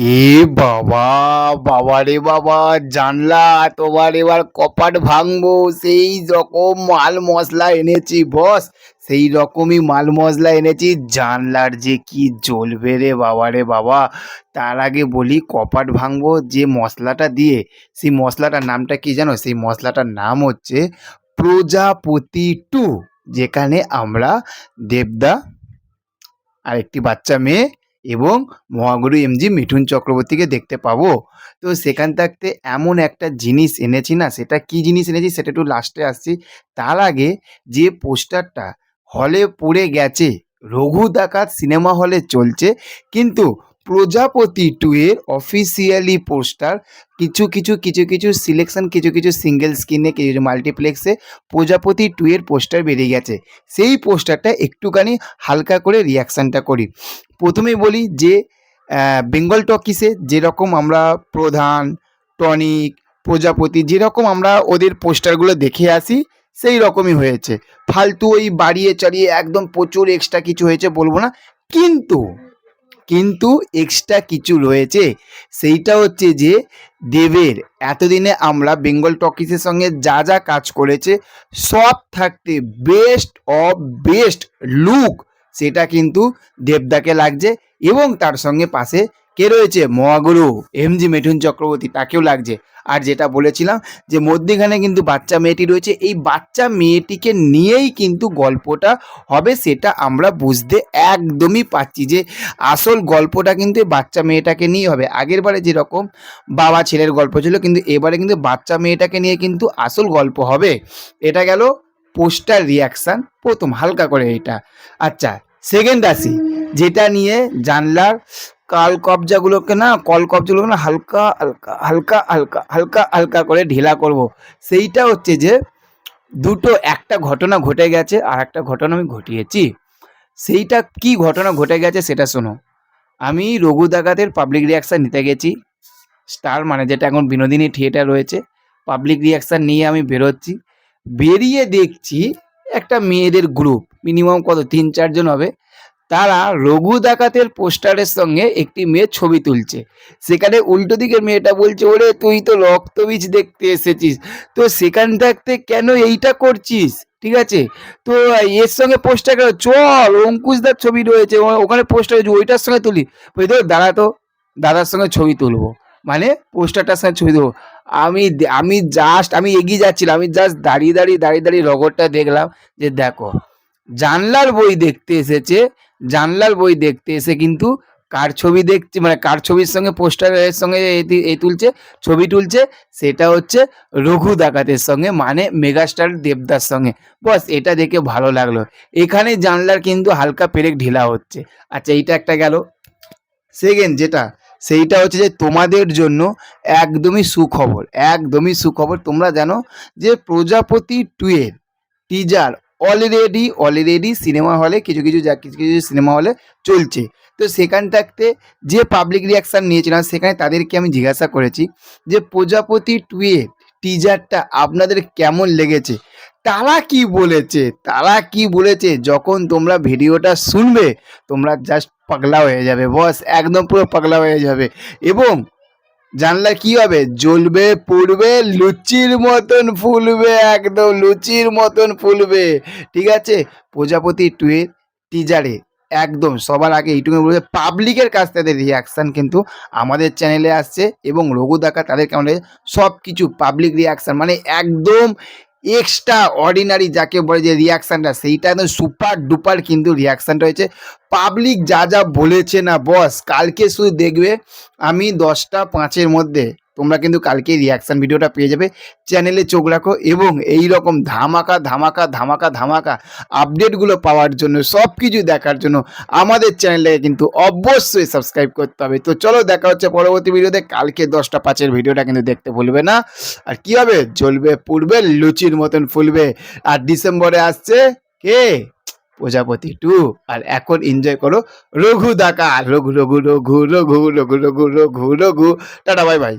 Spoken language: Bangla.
এ বাবা বাবা রে বাবা, জানলা তোমার এবার কপাট ভাঙবো। সেই রকম মাল মশলা এনেছি, বস। সেই রকমই মাল মশলা এনেছি, জানলার যে কি জ্বলবে রে বাবা রে বাবা। তার আগে বলি, কপাট ভাঙবো যে মশলাটা দিয়ে, সেই মশলাটার নামটা কি জানো? সেই মশলাটার নাম হচ্ছে প্রজাপতি টু, যেখানে আমরা দেবদা আর একটি বাচ্চা মেয়ে এবং মহাগুরু এমজি মিঠুন চক্রবর্তীকে দেখতে পাবো। তো সেখান থাকতে এমন একটা জিনিস এনেছি না, সেটা কি জিনিস এনেছি সেটা একটু লাস্টে আসছি। তার আগে যে পোস্টারটা হলে পড়ে গেছে রঘু ডাকাত সিনেমা হলে চলছে, কিন্তু প্রজাপতি টু এর অফিসিয়ালি পোস্টার কিছু কিছু কিছু কিছু সিলেকশন কিছু কিছু সিঙ্গেল স্ক্রিনে কিছু কিছু মাল্টিপ্লেক্সে প্রজাপতি টু এর পোস্টার বেরিয়ে গেছে। সেই পোস্টারটা একটুখানি হালকা করে রিয়াকশানটা করি। প্রথমেই বলি যে বেঙ্গল টকিসে যেরকম আমরা প্রধান টনিক প্রজাপতি যেরকম আমরা ওদের পোস্টারগুলো দেখে আসি, সেই রকমই হয়েছে। ফালতু ওই বাড়িয়ে চাড়িয়ে একদম প্রচুর এক্সট্রা কিছু হয়েছে বলব না। কিন্তু কিন্তু এক্সট্রা কিছু রয়েছে। সেইটা হচ্ছে যে, দেবের এতদিনে আমরা বেঙ্গল টকিসের সঙ্গে যা যা কাজ করেছে, সব থাকতে বেস্ট অফ বেস্ট লুক সেটা কিন্তু দেবদাকে লাগছে এবং তার সঙ্গে পাশে কে রয়েছে? মহাগুরু এম জি মিঠুন চক্রবর্তী, তাকেও লাগছে। আর যেটা বলেছিলাম যে, মধ্যেখানে কিন্তু বাচ্চা মেয়েটি রয়েছে। এই বাচ্চা মেয়েটিকে নিয়েই কিন্তু গল্পটা হবে, সেটা আমরা বুঝতে একদমই পাচ্ছি যে, আসল গল্পটা কিন্তু বাচ্চা মেয়েটাকে নিয়ে হবে। আগের বারে যেরকম বাবা ছেলের গল্প ছিল, কিন্তু এবারে কিন্তু বাচ্চা মেয়েটাকে নিয়ে কিন্তু আসল গল্প হবে। এটা গেল পোস্টার রিয়াকশান, প্রথম হালকা করে এটা। আচ্ছা সেকেন্ড আসি, যেটা নিয়ে জানলার কাল কবজাগুলোকে না, কল কবজাগুলোকে না হালকা হালকা হালকা হালকা হালকা হালকা করে ঢিলা করব। সেইটা হচ্ছে যে, দুটো একটা ঘটনা ঘটে গেছে আর একটা ঘটনা আমি ঘটিয়েছি। সেইটা কি ঘটনা ঘটে গেছে সেটা শোনো। আমি রঘু ডাকাতের পাবলিক রিয়াকশান নিতে গেছি। স্টার মানে যেটা এখন বিনোদিনী থিয়েটার রয়েছে। পাবলিক রিয়াকশান নিয়ে আমি বেরোচ্ছি। বেরিয়ে দেখছি একটা মেয়েদের গ্রুপ মিনিমাম কত, তিন চারজন হবে। তারা রঘু ডাকাতের পোস্টারের সঙ্গে একটি মেয়ে ছবি তুলছে। সেখানে উল্টো দিকের মেয়েটা বলছে, ওরে, তুই তো রক্তবীজ দেখতে এসেছিস। তো সেখান থাকতে কেন এইটা করছিস? ঠিক আছে? তো এর সঙ্গে পোস্টার কেন চল অঙ্কুশদার ছবি রয়েছে ওখানে পোস্টার রয়েছে, ওইটার সঙ্গে তুলি। বলি তো দাদা তো, দাদার সঙ্গে ছবি তুলবো। মানে পোস্টারটার সঙ্গে ছবি দেবো আমি আমি জাস্ট আমি এগিয়ে যাচ্ছিলাম, আমি জাস্ট দাঁড়িয়ে দাঁড়িয়ে দাঁড়িয়ে দাঁড়িয়ে রগরটা দেখলাম যে, দেখো, জানলার বই দেখতে এসেছে জানলার বই দেখতে এসে কিন্তু কার ছবি দেখছে মানে কার ছবির সঙ্গে পোস্টারের সঙ্গে এ- তুলছে, ছবি তুলছে, সেটা হচ্ছে রঘু ডাকাতের সঙ্গে মানে মেগাস্টার দেবদার সঙ্গে। বস, এটা দেখে ভালো লাগল। এখানে জানলার কিন্তু হালকা পেরেক ঢিলা হচ্ছে। আচ্ছা এইটা একটা গেল। সেকেন্ড যেটা, সেইটা হচ্ছে যে তোমাদের জন্য একদমই সুখবর একদমই সুখবর। তোমরা জানো যে প্রজাপতি টুয়ের টিজার অলরেডি অলরেডি সিনেমা হলে কিছু কিছু যা, কিছু কিছু সিনেমা হলে চলছে। তো সেখান থাকতে যে পাবলিক রিয়াকশান নিয়েছিলাম সেখানে তাদেরকে আমি জিজ্ঞাসা করেছি যে, প্রজাপতি টুয়ের টিজারটা আপনাদের কেমন লেগেছে? তারা কি বলেছে? তারা কি বলেছে? যখন তোমরা ভিডিওটা শুনবে, তোমরা জাস্ট পাগলা হয়ে যাবে, বস, একদম পুরো পাগলা হয়ে যাবে। এবং জানলা কি হবে? জ্বলবে, পড়বে, লুচির মতন ফুলবে, একদম লুচির মতন ফুলবে। ঠিক আছে? প্রজাপতি টুয়ের টিজারে একদম সবার আগে এইটুকু বলছে পাবলিকের কাছ থেকে রিয়াকশান কিন্তু আমাদের চ্যানেলে আসছে এবং রঘু দেখা তাদেরকে আমাদের সব কিছু পাবলিক রিয়াকশান মানে একদম এক্সট্রা অর্ডিনারি যাকে বলে যে রিয়াকশানটা সেইটা একদম সুপার ডুপার কিন্তু রিয়াকশানটা হয়েছে। পাবলিক যা যা বলেছে না বস কালকে শুধু দেখবে আমি দশটা পাঁচের মধ্যে তোমরা কিন্তু কালকে রিয়াকশান ভিডিওটা পেয়ে যাবে। চ্যানেলে চোখ রাখো এবং এই রকম ধামাকা ধামাকা ধামাকা ধামাকা আপডেটগুলো পাওয়ার জন্য সব কিছু দেখার জন্য আমাদের চ্যানেলটাকে কিন্তু অবশ্যই সাবস্ক্রাইব করতে হবে। তো চলো দেখা হচ্ছে পরবর্তী ভিডিওতে কালকে দশটা পাঁচের ভিডিওটা কিন্তু দেখতে ভুলবে না। আর কি হবে? জ্বলবে, পুড়বে, লুচির মতন ফুলবে। আর ডিসেম্বরে আসছে কে? প্রজাপতি টু। আর এখন এনজয় করো রঘু দাকা Raghu Raghu Raghu Raghu Raghu Raghu Raghu Raghu. Tata, bye bye.